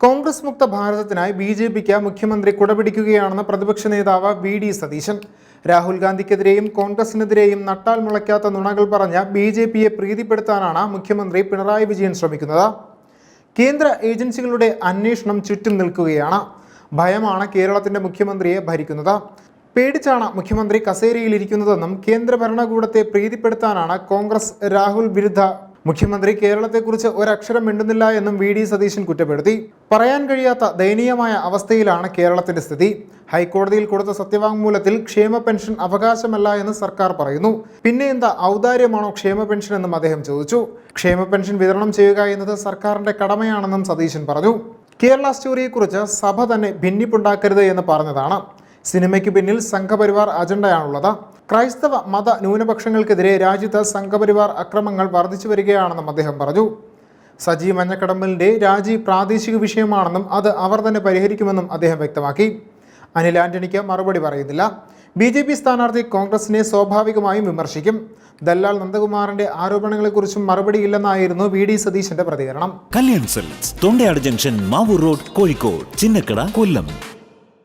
കോൺഗ്രസ് മുക്ത ഭാരതത്തിനായി B J പിക്ക് മുഖ്യമന്ത്രി കുടപിടിക്കുകയാണെന്ന് പ്രതിപക്ഷ നേതാവ് വി ഡി സതീശൻ. രാഹുൽ ഗാന്ധിക്കെതിരെയും കോൺഗ്രസിനെതിരെയും നട്ടാൽ മുളയ്ക്കാത്ത നുണകൾ പറഞ്ഞ ബി ജെ പിയെ പ്രീതിപ്പെടുത്താനാണ് മുഖ്യമന്ത്രി പിണറായി വിജയൻ ശ്രമിക്കുന്നത്. കേന്ദ്ര ഏജൻസികളുടെ അന്വേഷണം ചുറ്റും നിൽക്കുകയാണ്. ഭയമാണ് കേരളത്തിന്റെ മുഖ്യമന്ത്രിയെ ഭരിക്കുന്നത്. പേടിച്ചാണ് മുഖ്യമന്ത്രി കസേരയിലിരിക്കുന്നതെന്നും കേന്ദ്ര ഭരണകൂടത്തെ പ്രീതിപ്പെടുത്താനാണ് കോൺഗ്രസ് രാഹുൽ വിരുദ്ധ മുഖ്യമന്ത്രി കേരളത്തെക്കുറിച്ച് ഒരക്ഷരം മിണ്ടുന്നില്ല എന്നും വി ഡി സതീശൻ കുറ്റപ്പെടുത്തി. പറയാൻ കഴിയാത്ത ദയനീയമായ അവസ്ഥയിലാണ് കേരളത്തിന്റെ സ്ഥിതി. ഹൈക്കോടതിയിൽ കൊടുത്ത സത്യവാങ്മൂലത്തിൽ ക്ഷേമ പെൻഷൻ അവകാശമല്ല എന്ന് സർക്കാർ പറയുന്നു. പിന്നെ എന്താ ഔദാര്യമാണോ ക്ഷേമ പെൻഷൻ എന്നും അദ്ദേഹം ചോദിച്ചു. ക്ഷേമ പെൻഷൻ വിതരണം ചെയ്യുക എന്നത് സർക്കാരിന്റെ കടമയാണെന്നും സതീശൻ പറഞ്ഞു. കേരള സ്റ്റോറിയെക്കുറിച്ച് സഭ തന്നെ ഭിന്നിപ്പുണ്ടാക്കരുത് എന്ന് പറഞ്ഞതാണ്. സിനിമയ്ക്ക് പിന്നിൽ സംഘപരിവാർ അജണ്ടയാണുള്ളത്. ക്രൈസ്തവ മത ന്യൂനപക്ഷങ്ങൾക്കെതിരെ രാജ്യത്ത് സംഘപരിവാർ അക്രമങ്ങൾ വർദ്ധിച്ചു വരികയാണെന്നും അദ്ദേഹം പറഞ്ഞു. സജി മഞ്ഞക്കടമ്പലിന്റെ രാജി പ്രാദേശിക വിഷയമാണെന്നും അത് അവർ തന്നെ പരിഹരിക്കുമെന്നും അദ്ദേഹം വ്യക്തമാക്കി. അനിൽ ആന്റണിക്ക് മറുപടി പറയുന്നില്ല. ബി ജെ പി സ്ഥാനാർത്ഥി കോൺഗ്രസിനെ സ്വാഭാവികമായും വിമർശിക്കും. ദല്ലാൽ നന്ദകുമാറിന്റെ ആരോപണങ്ങളെക്കുറിച്ചും മറുപടിയില്ലെന്നായിരുന്നു വി ഡി സതീശന്റെ പ്രതികരണം. Kalyan silks Thondayad junction Mavoor road Kozhikode Chinnakada Kollam.